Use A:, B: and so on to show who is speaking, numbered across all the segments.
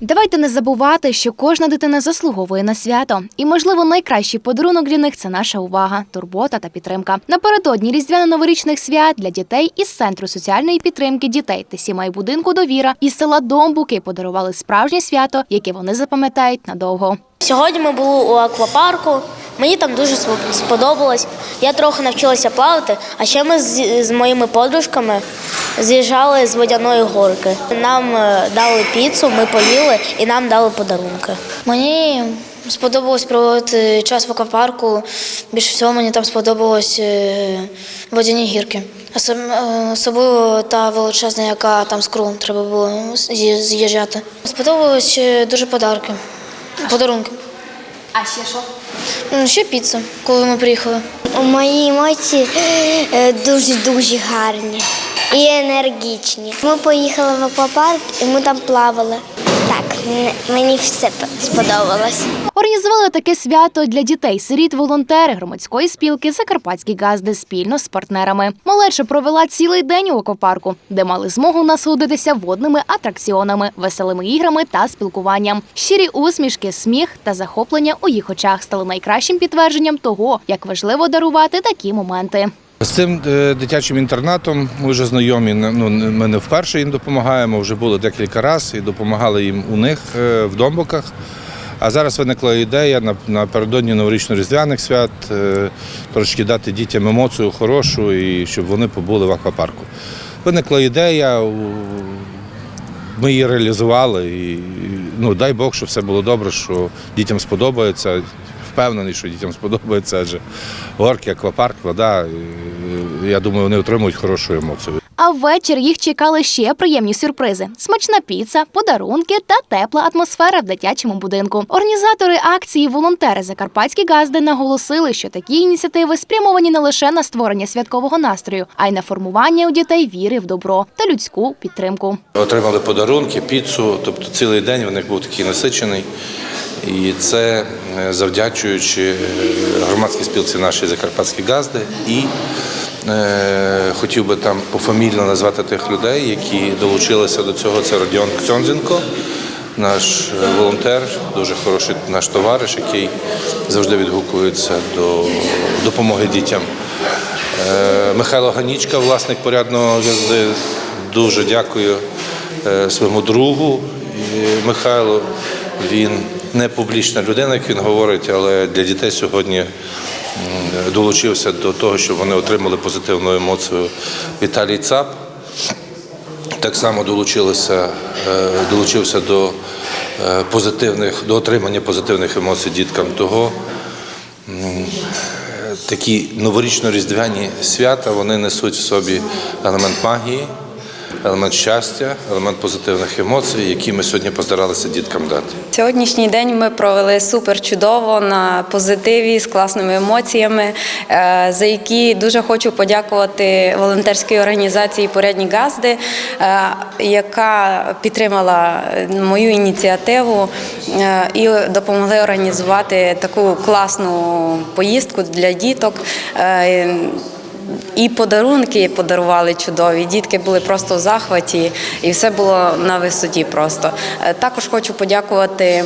A: Давайте не забувати, що кожна дитина заслуговує на свято, і можливо найкращий подарунок для них це наша увага, турбота та підтримка. Напередодні різдвяно-новорічних свят для дітей із центру соціальної підтримки дітей та сімей будинку довіра із села Домбуки подарували справжнє свято, яке вони запам'ятають надовго.
B: Сьогодні ми були у аквапарку. Мені там дуже сподобалось. Я трохи навчилася плавати, а ще ми з, з моїми подружками з'їжджали з водяної горки. Нам е, дали піцу, ми поїли і нам дали подарунки.
C: Мені сподобалось проводити час в аквапарку. Більше всього мені там сподобалось е, водяні гірки. Е, Особливо та величезна, яка там з крулом треба було з'їжджати. Сподобалось дуже подарки, подарунки.
A: А ще що?
C: Ще піца, коли ми приїхали.
D: Мої емоції дуже-дуже гарні і енергічні. Ми поїхали в аквапарк і ми там плавали. Так, мені все сподобалось.
A: Організували таке свято для дітей сиріт волонтери громадської спілки Закарпатські газди спільно з партнерами. Малеча провела цілий день у аквапарку, де мали змогу насолодитися водними атракціонами, веселими іграми та спілкуванням. Щирі усмішки, сміх та захоплення у їх очах стали найкращим підтвердженням того, як важливо дарувати такі моменти.
E: З цим е, дитячим інтернатом ми вже знайомі. Ну ми не вперше їм допомагаємо. Вже було декілька разів і допомагали їм у них е, в домбоках. А зараз виникла ідея напередодні новорічно-різдвяних свят е, трошки дати дітям емоцію хорошу і щоб вони побули в аквапарку. Виникла ідея, ми її реалізували. І ну дай Бог, щоб все було добре, що дітям сподобається. Впевнений, що дітям сподобається, адже горки, аквапарк, вода. Я думаю, вони отримують хорошу емоцію.
A: А ввечері їх чекали ще приємні сюрпризи: смачна піца, подарунки та тепла атмосфера в дитячому будинку. Організатори акції волонтери Закарпатські газди наголосили, що такі ініціативи спрямовані не лише на створення святкового настрою, а й на формування у дітей віри в добро та людську підтримку.
E: Отримали подарунки, піцу, тобто цілий день у них був такий насичений. І це завдячуючи е, громадській спілці нашій Закарпатські газди. І е, хотів би там пофамільно назвати тих людей, які долучилися до цього. Це Родіон Кцьонзенко, наш е, волонтер, дуже хороший наш товариш, який завжди відгукується до допомоги дітям. Е, Михайло Ганічка, власник порядного газди, дуже дякую е, своєму другу Михайлу. Він не публічна людина, як він говорить, але для дітей сьогодні долучився до того, щоб вони отримали позитивну емоцію. Віталій Цап так само долучилися, е, долучився до е, позитивних, до отримання позитивних емоцій діткам. Того такі новорічно-різдвяні свята вони несуть в собі елемент магії, елемент щастя, елемент позитивних емоцій, які ми сьогодні постаралися діткам дати.
F: Сьогоднішній день ми провели супер чудово на позитиві з класними емоціями, е, за які дуже хочу подякувати волонтерській організації Порядні газди, е, яка підтримала мою ініціативу е, і допомогли організувати таку класну поїздку для діток. І подарунки подарували чудові. Дітки були просто в захваті, і все було на висоті. Просто Е, також хочу подякувати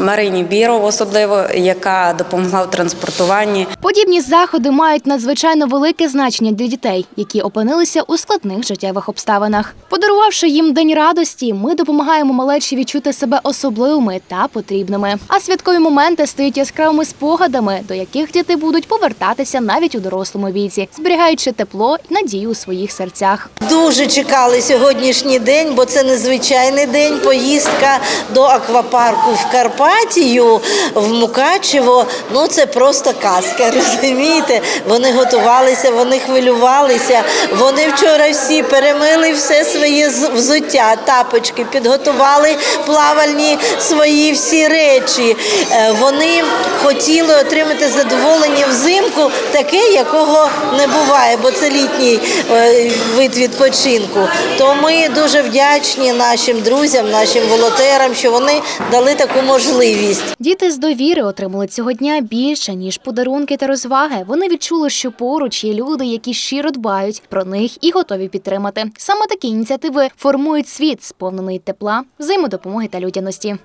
F: Марині Біров, особливо яка допомогла в транспортуванні.
A: Подібні заходи мають надзвичайно велике значення для дітей, які опинилися у складних життєвих обставинах. Подарувавши їм день радості, ми допомагаємо малечі відчути себе особливими та потрібними. А святкові моменти стають яскравими спогадами, до яких діти будуть повертатися навіть у дорослому віці, зберігаючи тепло і надію у своїх серцях.
G: Дуже чекали сьогоднішній день, бо це незвичайний день. Поїздка до аквапарку в Карпатію, в Мукачево. Ну це просто казка. Розумієте? Вони готувалися, вони хвилювалися. Вони вчора всі перемили все своє взуття, тапочки, підготували плавальні свої всі речі. Е, Вони хотіли отримати задоволення взимку, таке, якого не було буває, бо це літній е, вид відпочинку. То ми дуже вдячні нашим друзям, нашим волонтерам, що вони дали таку можливість.
A: Діти з довіри отримали цього дня більше ніж подарунки та розваги. Вони відчули, що поруч є люди, які щиро дбають про них і готові підтримати. Саме такі ініціативи формують світ, сповнений тепла, взаємодопомоги та людяності.